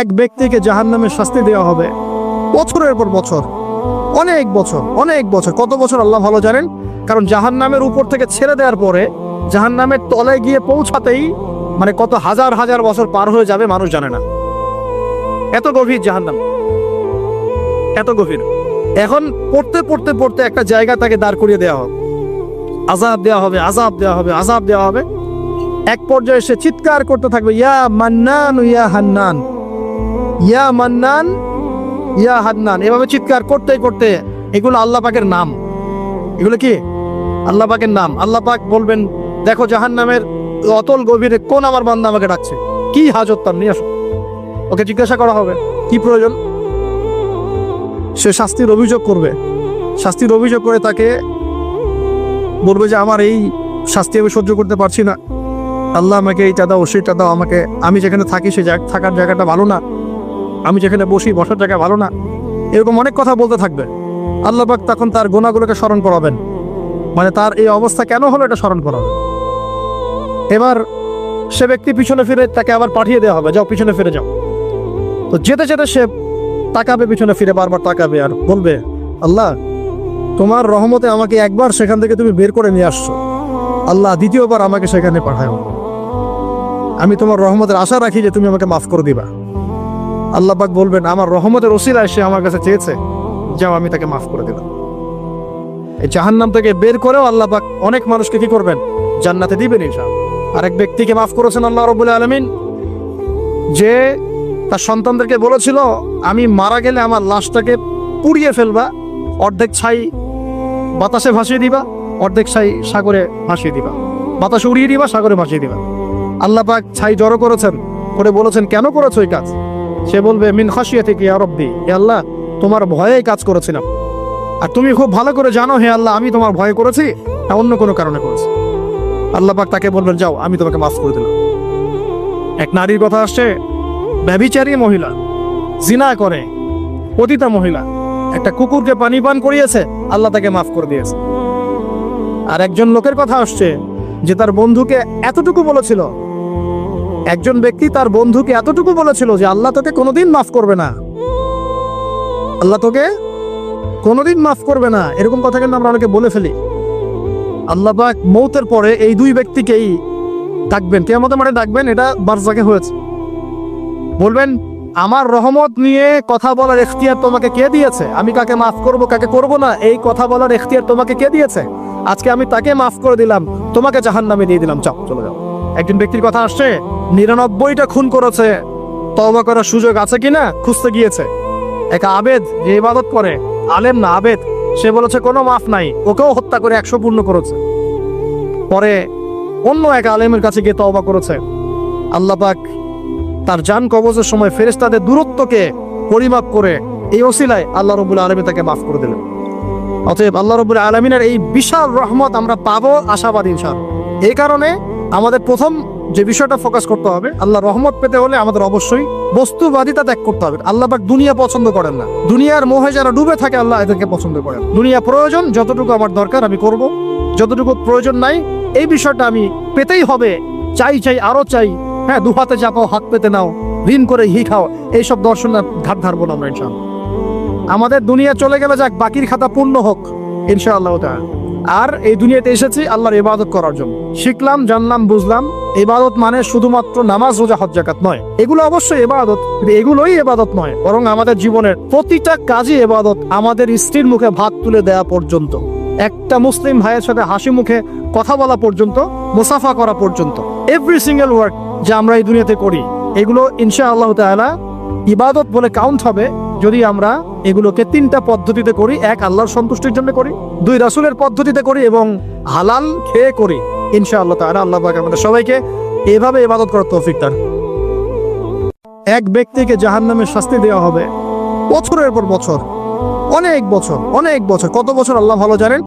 এক ব্যক্তিকে জাহান নামের শাস্তি দেওয়া হবে। বছরের পর বছর, অনেক বছর অনেক বছর, কত বছর আল্লাহ ভালো জানেন? কারণ জাহান নামের উপর থেকে ছেড়ে দেওয়ার পরে জাহান নামের তলায় গিয়ে পৌঁছাতেই মানে কত হাজার হাজার বছর পার হয়ে যাবে মানুষ জানে না। এত গভীর জাহান নাম এত গভীর। এখন পড়তে পড়তে পড়তে একটা জায়গা তাকে দাঁড় করিয়ে দেওয়া হবে। আজাব দেওয়া হবে আজাব দেওয়া হবে আজাব দেওয়া হবে। এক পর্যায়ে সে চিৎকার করতে থাকবে, ইয়া মান্নান ইয়া হান্নান। ইয়া মান্নান, ইয়া হান্নান। এভাবে চিৎকার করতে করতে এগুলো আল্লাহ পাকের নাম। এগুলো কি? আল্লাহ পাকের নাম। আল্লাহ পাক বলবেন, দেখো জাহান নামের অতল গভীরে কোন আমার বান্দা আমাকে ডাকছে? কি হাজত তার? নিয়ে আসো। ওকে জিজ্ঞাসা করা হবে, কি প্রয়োজন? সে শাস্তির অভিযোগ করবে। শাস্তির অভিযোগ করে তাকে বলবে যে, আমার এই শাস্তি আমি সহ্য করতে পারছি না। আল্লাহ আমাকে এইটা দাও সেইটা দাও আমাকে, আমি যেখানে থাকি সে থাকার জায়গাটা ভালো না। আমি যেখানে বসি বসার জায়গা ভালো না। এরকম অনেক কথা বলতে থাকবে। আল্লাহ পাক তখন তার গোনাগুলোকে স্মরণ করাবেন। মানে তার এই অবস্থা কেন হলো এটা স্মরণ করাবে এবার সে ব্যক্তি পিছনে ফিরে তাকে আবার পাঠিয়ে দেওয়া হবে। যাও, পিছনে ফিরে যাও। তো যেতে যেতে সে তাকাবে, পিছনে ফিরে বারবার তাকাবে আর বলবে, আল্লাহ, তোমার রহমতে আমাকে একবার সেখান থেকে তুমি বের করে নিয়ে আসছো। আল্লাহ দ্বিতীয়বার আমাকে সেখানে পাঠাও আমি তোমার রহমতের আশা রাখি যে তুমি আমাকে মাফ করে দিবা। আল্লাহ পাক বলবেন, আমার রহমতের ওসিলায় সে আমার কাছে চেয়েছে, যাও আমি তাকে মাফ করে দিলাম। এই জাহান্নাম থেকে বের করেও আল্লাহ পাক অনেক মানুষকে কি করবেন? জান্নাতে দিবেন ইনশাআল্লাহ। আরেক ব্যক্তিকে মাফ করেছেন আল্লাহ রবুল আলমিন, যে তার সন্তানদেরকে বলেছিল, আমি মারা গেলে আমার লাশটাকে পুড়িয়ে ফেলবা, অর্ধেক ছাই বাতাসে ভাসিয়ে দিবা, অর্ধেক ছাই সাগরে ভাসিয়ে দিবা, বাতাসে উড়িয়ে দিবা, সাগরে ভাসিয়ে দিবা। আল্লাহ পাক ছাই জড়ো করেছেন, করে বলেছেন, কেন করেছ এই কাজ? সে বলবে, মিন খাসিয়া থেকে আরব্বি হে আল্লাহ, তোমার ভয়ে কাজ করেছিলাম। আর তুমি খুব ভালো করে জানো, হে আল্লাহ, আমি তোমার ভয় করেছি না অন্য কোনো কারণে করেছি। আল্লাহ পাক তাকে বলবেন, যাও, আমি তোমাকে মাফ করে দিলাম। এক নারীর কথা আসছে, ব্যভিচারী মহিলা, জিনা করে, পতিতা মহিলা, একটা কুকুরকে পানি পান করিয়েছে, আল্লাহ তাকে মাফ করে দিয়েছে। আর একজন লোকের কথা আসছে, যে তার বন্ধুকে এতটুকু বলেছিল একজন ব্যক্তি তার বন্ধুকে এতটুকু বলেছিল যে আল্লাহ তোকে কোনোদিন মাফ করবে না। আল্লাহ তোকে কোনোদিন মাফ করবে না। এরকম কথা কিন্তু আমরা অনেকে বলে ফেলি। আল্লাহ পাক মৌতের পরে এই দুই ব্যক্তিকেই ডাকবেন। কে কেমন মানে ডাকবেন, এটা বারজাকে হয়েছে। বলবেন, আমার রহমত নিয়ে কথা বলার এখতিয়ার তোমাকে কে দিয়েছে? আমি কাকে মাফ করব, কাকে করব না? এই কথা বলার এখতিয়ার তোমাকে কে দিয়েছে? আজকে আমি তাকে মাফ করে দিলাম। তোমাকে জাহান নামে দিয়ে দিলাম। চাপ চলে যাও। একজন ব্যক্তির কথা আসছে, নিরানব্বইটা খুন করেছে। তওবা করার সুযোগ আছে কিনা? খুঁজতে গিয়েছে। এক আবেদ যে ইবাদত করে, আলেম না আবেদ, সে বলেছে, কোনো মাফ নাই, ওকেও হত্যা করে একশো পূর্ণ করেছে। পরে অন্য এক আলেমের কাছে গিয়ে তওবা করেছে। আল্লাহ পাক তার যান কবজের সময় ফেরেশতাদের দূরত্বকে পরিমাপ করে এই ওসিলায় আল্লাহ রবুল আলমী তাকে মাফ করে দিলেন। অতএব আল্লাহ রবুল আলমিনের এই বিশাল রহমত আমরা পাবো আশাবাদ ইনশাল এই কারণে আমাদের প্রথম যে বিষয়টা ফোকাস করতে হবে, আল্লাহ রহমত পেতে হলে আমাদের অবশ্যই বস্তুবাদিতা ত্যাগ করতে হবে। আল্লাহ পাক দুনিয়া পছন্দ করেন না। দুনিয়ার মোহে যারা ডুবে থাকে, আল্লাহ এদেরকে পছন্দ করেন। দুনিয়া প্রয়োজন, যতটুকু আমার দরকার আমি করব। যতটুকু প্রয়োজন নাই, এই বিষয়টা আমি পেতেই হবে। চাই চাই, আরও চাই। হ্যাঁ দু হাতে চাপাও হাত পেতে নাও। ঋণ করে হি খাও। এইসব দর্শন ঘাট ধারবো না আমরা ইনশাল্লাহ আমাদের দুনিয়া চলে গেলে যাক, বাকির খাতা পূর্ণ হোক, ইনশাআল্লাহ তাআলা। আর এই দুনিয়াতে এসেছি আল্লাহর ইবাদত করার জন্য। শিখলাম, জানলাম, বুঝলাম। ইবাদত মানে শুধুমাত্র নামাজ, রোজা, হজ, জাকাত নয়। এগুলো অবশ্যই কিন্তু এগুলোই ইবাদত নয়, বরং আমাদের জীবনের প্রতিটা কাজই ইবাদত, আমাদের স্ত্রীর মুখে ভাত তুলে দেয়া পর্যন্ত। একটা মুসলিম ভাইয়ের সাথে হাসি মুখে কথা বলা পর্যন্ত, মুসাফা করা পর্যন্ত। এভরি সিঙ্গেল ওয়ার্ক যা আমরা এই দুনিয়াতে করি, এগুলো ইনশা আল্লাহ তাআলা ইবাদত বলে কাউন্ট হবে। যদি আমরা এগুলোকে তিনটা পদ্ধতিতে করি, এক আল্লাহর সন্তুষ্টির জন্য করি, দুই রাসুলের পদ্ধতিতে করি এবং হালাল খেয়ে করি ইনশা আল্লাহ তাহলে আল্লাহ আমাদের সবাইকে এভাবে ইবাদত করার তৌফিক তার এক ব্যক্তিকে জাহান জাহান্নামের শাস্তি দেওয়া হবে বছরের পর বছর, অনেক বছর অনেক বছর, কত বছর আল্লাহ ভালো জানেন?